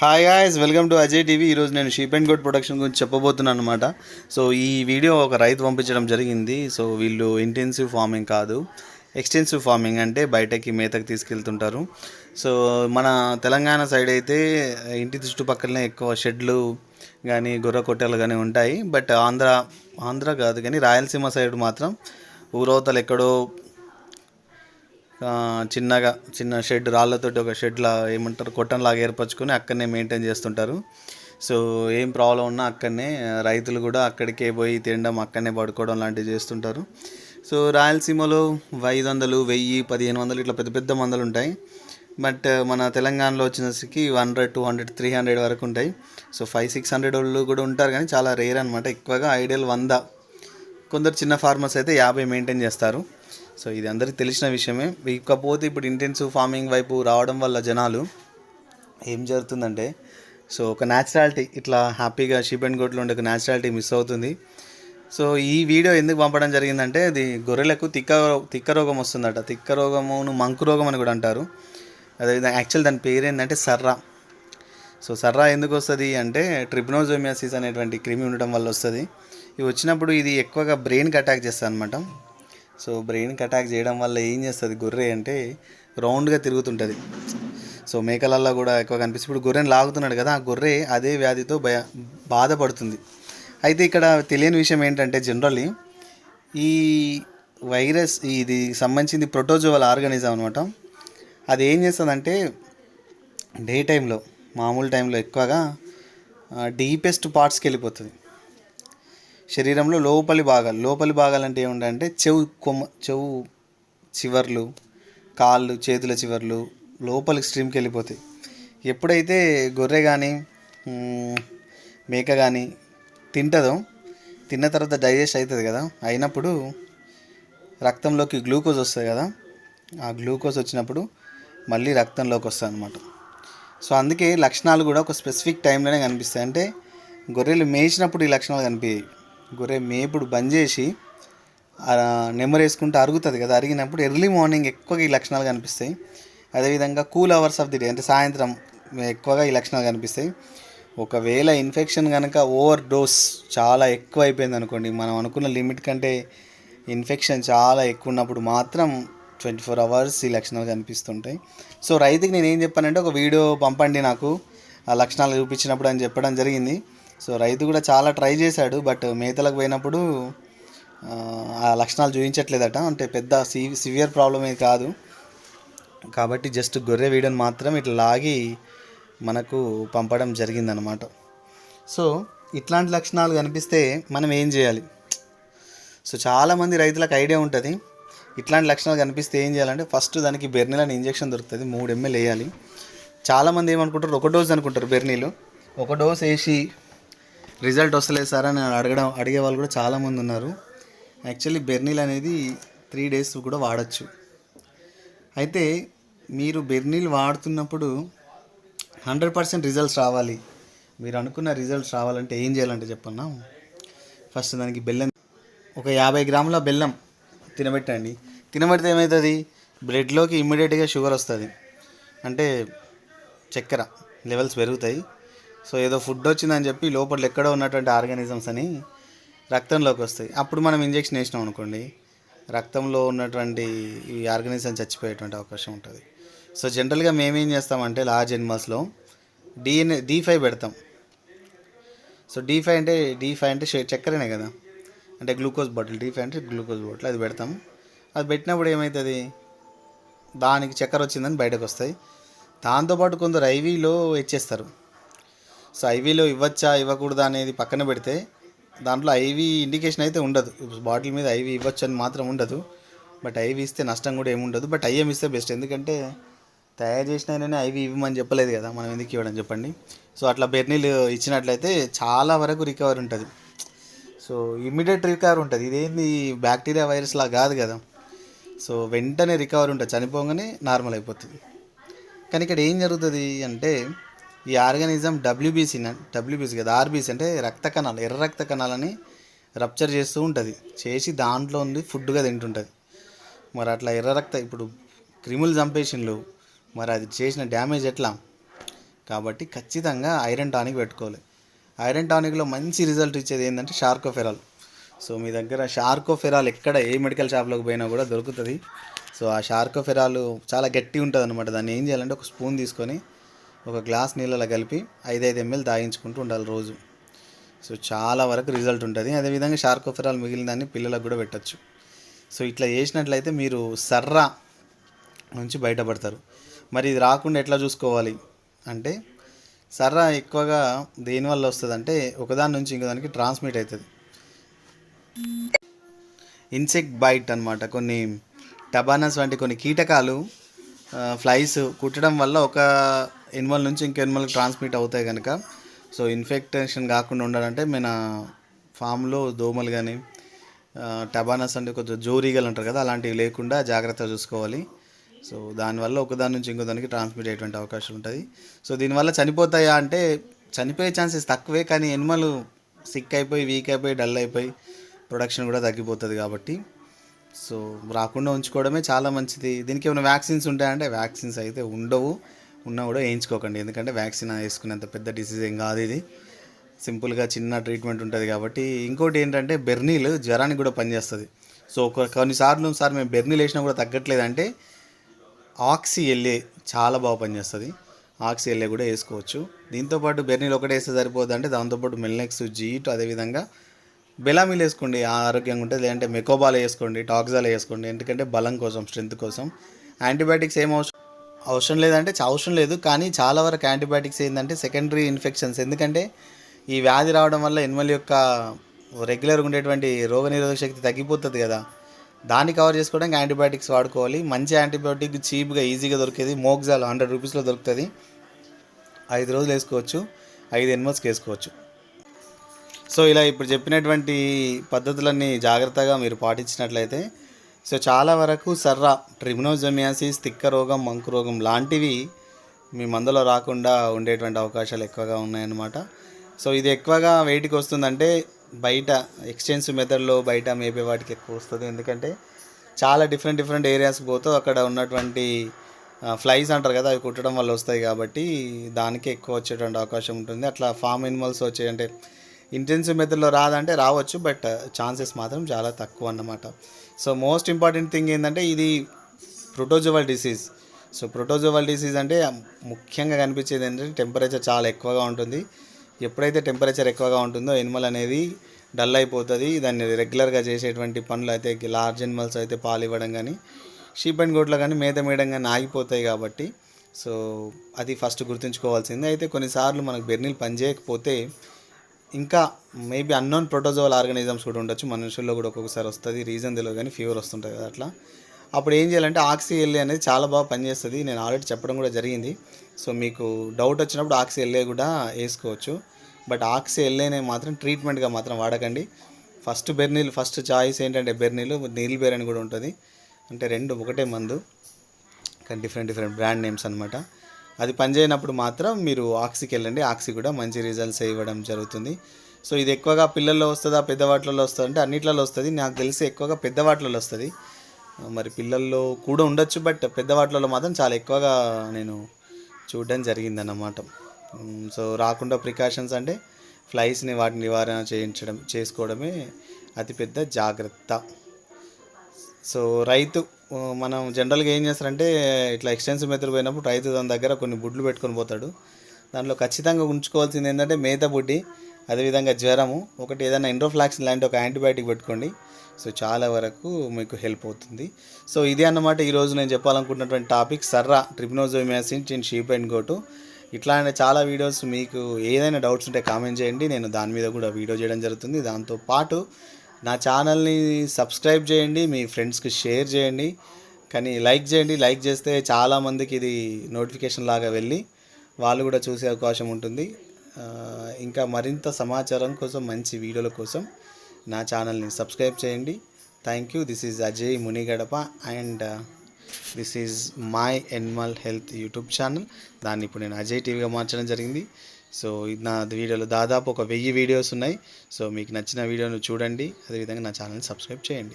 Hi guys welcome to Ajay TV ఈరోజు నేను sheep and gourd production గురించి చెప్పబోతున్నాను అనమాట సో ఈ వీడియో ఒక రైతు పంపించడం జరిగింది. సో వీళ్ళు ఇంటెన్సివ్ ఫార్మింగ్ కాదు. ఎక్స్టెన్సివ్ ఫార్మింగ్ అంటే బయటకి మేతకు తీసుకెళ్తుంటారు. సో మన తెలంగాణ సైడ్ అయితే ఇంటి చుట్టుపక్కలనే ఎక్కువ షెడ్లు కానీ గొర్రె కొట్టెలు కానీ ఉంటాయి. బట్ ఆంధ్ర ఆంధ్ర కాదు కానీ రాయలసీమ సైడ్ మాత్రం ఊరవతలు ఎక్కడో చిన్నగా చిన్న షెడ్ రాళ్ళతోటి ఒక షెడ్లా ఏమంటారు కొట్టంలాగా ఏర్పరచుకొని అక్కడనే మెయింటైన్ చేస్తుంటారు. సో ఏం ప్రాబ్లం ఉన్నా అక్కడనే రైతులు కూడా అక్కడికే పోయి తినడం అక్కడనే పడుకోవడం లాంటివి చేస్తుంటారు. సో రాయలసీమలో ఐదు వందలు వెయ్యి పదిహేను వందలు ఇట్లా పెద్ద పెద్ద మందలు ఉంటాయి. బట్ మన తెలంగాణలో వచ్చేసరికి hundred two hundred three hundred వరకు ఉంటాయి. సో ఫైవ్ సిక్స్ హండ్రెడ్ వాళ్ళు కూడా ఉంటారు కానీ చాలా రేర్ అనమాట ఎక్కువగా ఐడియల్ వంద. కొందరు చిన్న ఫార్మర్స్ అయితే యాభై మెయింటైన్ చేస్తారు. సో ఇది అందరికీ తెలిసిన విషయమే. ఇకపోతే ఇప్పుడు ఇంటెన్సివ్ ఫార్మింగ్ వైపు రావడం వల్ల జనాలు ఏం జరుగుతుందంటే సో ఒక న్యాచురాలిటీ ఇట్లా హ్యాపీగా షీప్ అండ్ గోట్లో ఉండే ఒక న్యాచురాలిటీ మిస్ అవుతుంది. సో ఈ వీడియో ఎందుకు పంపడం జరిగిందంటే అది గొర్రెలకు తిక్క తిక్క రోగం వస్తుందట. తిక్క రోగమును మంకు రోగం అని కూడా అంటారు. అదేవిధంగా యాక్చువల్ దాని పేరు ఏంటంటే సర్రా. సో సర్రా ఎందుకు వస్తుంది అంటే ట్రిప్నోజోమియాసిస్ అనేటువంటి క్రిమి ఉండటం వల్ల వస్తుంది. ఇవి వచ్చినప్పుడు ఇది ఎక్కువగా బ్రెయిన్కి అటాక్ చేస్తుంది అనమాట సో బ్రెయిన్కి అటాక్ చేయడం వల్ల ఏం చేస్తుంది? గొర్రె అంటే రౌండ్గా తిరుగుతుంటుంది. సో మేకలల్లో కూడా ఎక్కువ కనిపిస్తుంది. ఇప్పుడు గొర్రెని లాగుతున్నాడు కదా ఆ గొర్రె అదే వ్యాధితో భయ బాధపడుతుంది. అయితే ఇక్కడ తెలియని విషయం ఏంటంటే జనరల్లీ ఈ వైరస్ ఇది సంబంధించింది ప్రోటోజోవల్ ఆర్గానిజం అనమాట అది ఏం చేస్తుందంటే డే టైంలో మామూలు టైంలో ఎక్కువగా డీపెస్ట్ పార్ట్స్కి వెళ్ళిపోతుంది. శరీరంలో లోపలి భాగాలు లోపలి భాగాలు అంటే ఏముంటాయంటే చెవు కొమ్మ చెవు చివర్లు కాళ్ళు చేతుల చివర్లు లోపలికి స్ట్రీమ్కి వెళ్ళిపోతాయి. ఎప్పుడైతే గొర్రె కానీ మేక కానీ తింటుందో తిన్న తర్వాత డైజెస్ట్ అవుతుంది కదా అయినప్పుడు రక్తంలోకి గ్లూకోజ్ వస్తుంది కదా ఆ గ్లూకోజ్ వచ్చినప్పుడు మళ్ళీ రక్తంలోకి వస్తుంది అనమాట సో అందుకే లక్షణాలు కూడా ఒక స్పెసిఫిక్ టైంలోనే కనిపిస్తాయి. అంటే గొర్రెలు మేసినప్పుడు ఈ లక్షణాలు కనిపించాయి గొర్రె మేపుడు బంద్ చేసి నెమరు వేసుకుంటే అరుగుతుంది కదా అరిగినప్పుడు ఎర్లీ మార్నింగ్ ఎక్కువగా ఈ లక్షణాలు కనిపిస్తాయి. అదేవిధంగా cool hours of the day అంటే సాయంత్రం ఎక్కువగా ఈ లక్షణాలు కనిపిస్తాయి. ఒకవేళ ఇన్ఫెక్షన్ కనుక ఓవర్ డోస్ చాలా ఎక్కువ అయిపోయింది అనుకోండి మనం అనుకున్న లిమిట్ కంటే ఇన్ఫెక్షన్ చాలా ఎక్కువ ఉన్నప్పుడు మాత్రం ట్వంటీ ఫోర్ అవర్స్ ఈ లక్షణాలు కనిపిస్తుంటాయి. సో రైతుకి నేను ఏం చెప్పానంటే ఒక వీడియో పంపండి నాకు ఆ లక్షణాలు చూపించినప్పుడు అని చెప్పడం జరిగింది. సో రైతు కూడా చాలా ట్రై చేశాడు బట్ మేతలకు పోయినప్పుడు ఆ, లక్షణాలు చూపించట్లేదట. అంటే పెద్ద సి సివియర్ ప్రాబ్లం ఏది కాదు. కాబట్టి జస్ట్ గొర్రె వీడని మాత్రం ఇట్లా లాగి మనకు పంపడం జరిగిందనమాట సో ఇట్లాంటి లక్షణాలు కనిపిస్తే మనం ఏం చేయాలి? సో చాలామంది రైతులకు ఐడియా ఉంటుంది. ఇట్లాంటి లక్షణాలు కనిపిస్తే ఏం చేయాలంటే ఫస్ట్ దానికి బెర్నీలని ఇంజెక్షన్ దొరుకుతుంది మూడు ఎంఎల్ వేయాలి. చాలామంది ఏమనుకుంటారు? ఒక డోస్ అనుకుంటారు బెర్నీలు. ఒక డోస్ వేసి రిజల్ట్ వస్తలేదు సార్ అని అడగడం అడిగే వాళ్ళు కూడా చాలామంది ఉన్నారు. యాక్చువల్లీ బెర్నీల్ అనేది త్రీ డేస్ కూడా వాడచ్చు. అయితే మీరు బెర్నీల్ వాడుతున్నప్పుడు హండ్రెడ్ పర్సెంట్ రిజల్ట్స్ రావాలి. మీరు అనుకున్న రిజల్ట్స్ రావాలంటే ఏం చేయాలంటే చెప్పన్నా. ఫస్ట్ దానికి బెల్లం ఒక యాభై గ్రాముల బెల్లం తినబెట్టండి. తినబెడితే ఏమవుతుంది బ్లడ్లోకి ఇమ్మీడియట్గా షుగర్ వస్తుంది. అంటే చక్కెర లెవెల్స్ పెరుగుతాయి. సో ఏదో ఫుడ్ వచ్చిందని చెప్పి లోపల ఎక్కడో ఉన్నటువంటి ఆర్గానిజమ్స్ అని రక్తంలోకి వస్తాయి. అప్పుడు మనం ఇంజెక్షన్ వేసినాం అనుకోండి రక్తంలో ఉన్నటువంటి ఈ ఆర్గానిజం చచ్చిపోయేటువంటి అవకాశం ఉంటుంది. సో జనరల్గా మేమేం చేస్తామంటే లార్జ్ ఎనిమల్స్లో డిఎన్ఏ డి ఫైవ్ పెడతాం. సో డి ఫైవ్ అంటే డి ఫైవ్ అంటే చక్కెరనే కదా. అంటే గ్లూకోజ్ బాటిల్ డి ఫైవ్ అంటే గ్లూకోజ్ బాటిల్ అది పెడతాం. అది పెట్టినప్పుడు ఏమవుతుంది దానికి చక్కెర వచ్చిందని బయటకు వస్తాయి. దాంతోపాటు కొందరు ఐవీలో ఇచ్చేస్తారు సో ఐవీలో ఇవ్వచ్చా ఇవ్వకూడదా అనేది పక్కన పెడితే దాంట్లో ఐవీ ఇండికేషన్ అయితే ఉండదు. బాటిల్ మీద ఐవీ ఇవ్వచ్చు అని మాత్రం ఉండదు. బట్ ఐవీ ఇస్తే నష్టం కూడా ఏముండదు బట్ ఐఎం ఇస్తే బెస్ట్. ఎందుకంటే తయారు చేసిన ఆయననే ఐవీ ఇవ్వమని చెప్పలేదు కదా. మనం ఎందుకు ఇవ్వడం చెప్పండి? సో అట్లా బెర్నీలు ఇచ్చినట్లయితే చాలా వరకు రికవర్ ఉంటుంది. సో ఇమ్మీడియట్ రికవర్ ఉంటుంది. ఇదేంది? బ్యాక్టీరియా వైరస్లా కాదు కదా. సో వెంటనే రికవర్ ఉంటుంది. చనిపోగానే నార్మల్ అయిపోతుంది. కానీ ఇక్కడ ఏం జరుగుతుంది అంటే ఈ ఆర్గానిజం డబ్ల్యూబీసీ డబ్ల్యూబీసీ కదా ఆర్బీసీ అంటే రక్త కణాలు ఎర్ర రక్త కణాలని రప్చర్ చేస్తూ ఉంటుంది. చేసి దాంట్లో ఉంది ఫుడ్గా తింటుంటుంది. మరి అట్లా ఎర్ర రక్త ఇప్పుడు క్రిములు చంపేసిండ్లు మరి అది చేసిన డ్యామేజ్ ఎట్లా? కాబట్టి ఖచ్చితంగా ఐరన్ టానిక్ పెట్టుకోవాలి. ఐరన్ టానిక్లో మంచి రిజల్ట్ ఇచ్చేది ఏంటంటే షార్కోఫెరాల్. సో మీ దగ్గర షార్కోఫెరాల్ ఎక్కడ ఏ మెడికల్ షాప్లోకి పోయినా కూడా దొరుకుతుంది. సో ఆ షార్కోఫెరాల్ చాలా గట్టి ఉంటుంది అనమాట దాన్ని ఏం చేయాలంటే ఒక స్పూన్ తీసుకొని ఒక గ్లాస్ నీళ్ళలో కలిపి ఐదైదు ఎంఎల్ తాగించుకుంటూ ఉండాలి రోజు. సో చాలా వరకు రిజల్ట్ ఉంటుంది. అదేవిధంగా షార్కోఫెరాల్ మిగిలిన దాన్ని పిల్లలకు కూడా పెట్టచ్చు. సో ఇట్లా చేసినట్లయితే మీరు సర్రా నుంచి బయటపడతారు. మరి ఇది రాకుండా ఎట్లా చూసుకోవాలి? అంటే సర్రా ఎక్కువగా దేనివల్ల వస్తుంది అంటే ఒకదాని నుంచి ఇంకోదానికి ట్రాన్స్మిట్ అవుతుంది ఇన్సెక్ట్ బైట్ అన్నమాట. కొన్ని టబానస్ వంటి కొన్ని కీటకాలు ఫ్లైస్ కుట్టడం వల్ల ఒక ఎనిమల్ నుంచి ఇంకా ఎనిమల్కి ట్రాన్స్మిట్ అవుతాయి కనుక సో ఇన్ఫెక్టేషన్ కాకుండా ఉండాలంటే మన ఫామ్లో దోమలు కానీ టబానస్ అంటే కొంచెం జోరీగలు అంటారు కదా అలాంటివి లేకుండా జాగ్రత్తగా చూసుకోవాలి. సో దానివల్ల ఒకదాని నుంచి ఇంకో దానికి ట్రాన్స్మిట్ అయ్యేటువంటి అవకాశం ఉంటుంది. సో దీనివల్ల చనిపోతాయా అంటే చనిపోయే ఛాన్సెస్ తక్కువే కానీ ఎనిమల్ సిక్ అయిపోయి వీక్ అయిపోయి డల్ అయిపోయి ప్రొడక్షన్ కూడా తగ్గిపోతుంది కాబట్టి. సో రాకుండా ఉంచుకోవడమే చాలా మంచిది. దీనికి ఏమైనా వ్యాక్సిన్స్ ఉంటాయంటే వ్యాక్సిన్స్ అయితే ఉండవు. ఉన్నా కూడా వేయించుకోకండి. ఎందుకంటే వ్యాక్సిన్ వేసుకునేంత పెద్ద డిసీజ్ ఏం కాదు ఇది. సింపుల్గా చిన్న ట్రీట్మెంట్ ఉంటుంది కాబట్టి. ఇంకోటి ఏంటంటే బెర్నీలు జ్వరానికి కూడా పనిచేస్తుంది. సో ఒక కొన్నిసార్లు సార్ మేము బెర్నీలు వేసినా కూడా తగ్గట్లేదు అంటే ఆక్సీ ఎల్ఏ చాలా బాగా పనిచేస్తుంది. ఆక్సీ ఎల్ఏ కూడా వేసుకోవచ్చు. దీంతోపాటు బెర్నీలు ఒకటే వేస్తే సరిపోదు అంటే దాంతోపాటు మెల్నెక్స్ జీట్ అదేవిధంగా బెలామీలు వేసుకోండి. ఆరోగ్యంగా ఉంటుంది. లేదంటే మెకోబాల్ వేసుకోండి టాక్సాల్ వేసుకోండి. ఎందుకంటే బలం కోసం స్ట్రెంత్ కోసం. యాంటీబయాటిక్స్ ఏం అవసరం అవసరం లేదంటే చ- అవసరం లేదు. కానీ చాలా వరకు యాంటీబయాటిక్స్ ఏంటంటే సెకండరీ ఇన్ఫెక్షన్స్. ఎందుకంటే ఈ వ్యాధి రావడం వల్ల ఎనిమల్ యొక్క రెగ్యులర్గా ఉండేటువంటి రోగనిరోధక శక్తి తగ్గిపోతుంది కదా. దాన్ని కవర్ చేసుకోవడానికి యాంటీబయాటిక్స్ వాడుకోవాలి. మంచి యాంటీబయాటిక్ చీప్గా ఈజీగా దొరికేది మోగ్జాల్ హండ్రెడ్ రూపీస్లో దొరుకుతుంది. ఐదు రోజులు వేసుకోవచ్చు. ఐదు ఎనిమల్స్కి వేసుకోవచ్చు. సో ఇలా ఇప్పుడు చెప్పినటువంటి పద్ధతులన్నీ జాగ్రత్తగా మీరు పాటించినట్లయితే సో చాలా వరకు సర్రా ట్రిమినోజమియాసిస్ తిక్క రోగం మంకు రోగం లాంటివి మీ మందులో రాకుండా ఉండేటువంటి అవకాశాలు ఎక్కువగా ఉన్నాయన్నమాట. సో ఇది ఎక్కువగా వెయిట్కి వస్తుందంటే బయట ఎక్స్చేంజ్ మెథడ్లో బయట మేపే వాటికి ఎక్కువ వస్తుంది. ఎందుకంటే చాలా డిఫరెంట్ డిఫరెంట్ ఏరియాస్కి పోతూ అక్కడ ఉన్నటువంటి ఫ్లైస్ అంటారు కదా అవి కుట్టడం వల్ల వస్తాయి కాబట్టి దానికి ఎక్కువ వచ్చేటువంటి అవకాశం ఉంటుంది. అట్లా ఫామ్ ఎనిమల్స్ వచ్చాయి అంటే ఇంటెన్సివ్ మెథడ్లో రాదంటే రావచ్చు బట్ ఛాన్సెస్ మాత్రం చాలా తక్కువ అన్నమాట. సో మోస్ట్ ఇంపార్టెంట్ థింగ్ ఏంటంటే ఇది protozoal disease so protozoal disease అంటే ముఖ్యంగా కనిపించేది ఏంటంటే టెంపరేచర్ చాలా ఎక్కువగా ఉంటుంది. ఎప్పుడైతే టెంపరేచర్ ఎక్కువగా ఉంటుందో ఎనిమల్ అనేది డల్ అయిపోతుంది. దాన్ని రెగ్యులర్గా చేసేటువంటి పనులు అయితే లార్జ్ ఎనిమల్స్ అయితే పాలు ఇవ్వడం కానీ షీప్ అండ్ గోట్లో కానీ మేత మేయడం కానీ ఆగిపోతాయి కాబట్టి సో అది ఫస్ట్ గుర్తుంచుకోవాల్సింది. అయితే కొన్నిసార్లు మనకు బెర్నీలు పనిచేయకపోతే ఇంకా మేబీ అన్నోన్ ప్రోటోజోవల్ ఆర్గానిజమ్స్ కూడా ఉండొచ్చు. మనుషుల్లో కూడా ఒక్కొక్కసారి వస్తుంది. రీజన్ తెలియదు కానీ ఫీవర్ వస్తుంటుంది కదా అట్లా. అప్పుడు ఏం చేయాలంటే ఆక్సిఎల్ఏ అనేది చాలా బాగా పనిచేస్తుంది. నేను ఆల్రెడీ చెప్పడం కూడా జరిగింది. సో మీకు డౌట్ వచ్చినప్పుడు ఆక్సిఎల్ఏ కూడా వేసుకోవచ్చు. బట్ ఆక్సిఎల్ఏనే మాత్రం ట్రీట్మెంట్గా మాత్రం వాడకండి. ఫస్ట్ బెర్నీలు ఫస్ట్ చాయిస్ ఏంటంటే బెర్నీలు నీల్ బెర్ అని కూడా ఉంటుంది. అంటే రెండు ఒకటే మందు. కానీ డిఫరెంట్ డిఫరెంట్ బ్రాండ్ నేమ్స్ అనమాట అది పనిచేయనప్పుడు మాత్రం మీరు ఆక్సీకి వెళ్ళండి. ఆక్సి కూడా మంచి రిజల్ట్స్ ఇవ్వడం జరుగుతుంది. సో ఇది ఎక్కువగా పిల్లల్లో వస్తుందా పెద్దవాట్లలో వస్తుందా అంటే అన్నిట్లలో వస్తుంది. నాకు తెలిసి ఎక్కువగా పెద్దవాట్లలో వస్తుంది. మరి పిల్లల్లో కూడా ఉండొచ్చు బట్ పెద్దవాట్లలో మాత్రం చాలా ఎక్కువగా నేను చూడడం జరిగిందన్నమాట. సో రాకుండా ప్రికాషన్స్ అంటే ఫ్లైస్ని వాటిని నివారణ చేయించడం చేసుకోవడమే అతిపెద్ద జాగ్రత్త. సో రైతు మనం జనరల్గా ఏం చేస్తారంటే ఇట్లా ఎక్స్టెన్సివ్ మెత్తలు పోయినప్పుడు రైతు దాని దగ్గర కొన్ని బుడ్లు పెట్టుకొని పోతాడు. దాంట్లో ఖచ్చితంగా ఉంచుకోవాల్సింది ఏంటంటే మేత బుడ్డి అదేవిధంగా జ్వరము. ఒకటి ఏదైనా ఎండ్రోఫ్లాక్సిన్ లాంటి ఒక యాంటీబయాటిక్ పెట్టుకోండి. సో చాలా వరకు మీకు హెల్ప్ అవుతుంది. సో ఇది అన్నమాట ఈరోజు నేను చెప్పాలనుకుంటున్నటువంటి topic surra trypanosomiasis in sheep and goat ఇట్లాంటి చాలా వీడియోస్ మీకు ఏదైనా డౌట్స్ ఉంటే కామెంట్ చేయండి. నేను దాని మీద కూడా వీడియో చేయడం జరుగుతుంది. దాంతో పాటు నా ఛానల్ని సబ్స్క్రైబ్ చేయండి మీ ఫ్రెండ్స్కి షేర్ చేయండి. కానీ లైక్ చేయండి లైక్ చేస్తే చాలామందికి ఇది నోటిఫికేషన్ లాగా వెళ్ళి వాళ్ళు కూడా చూసే అవకాశం ఉంటుంది. ఇంకా మరింత సమాచారం కోసం మంచి వీడియోల కోసం నా ఛానల్ని సబ్స్క్రైబ్ చేయండి. Thank you this is Ajay Munigadapa and this is my animal health YouTube channel దాన్ని ఇప్పుడు నేను అజయ్ టీవీగా మార్చడం జరిగింది. సో ఇది నా వీడియోలో దాదాపు ఒక వెయ్యి వీడియోస్ ఉన్నాయి. సో మీకు నచ్చిన వీడియోను చూడండి. అదేవిధంగా నా ఛానల్ని సబ్స్క్రైబ్ చేయండి.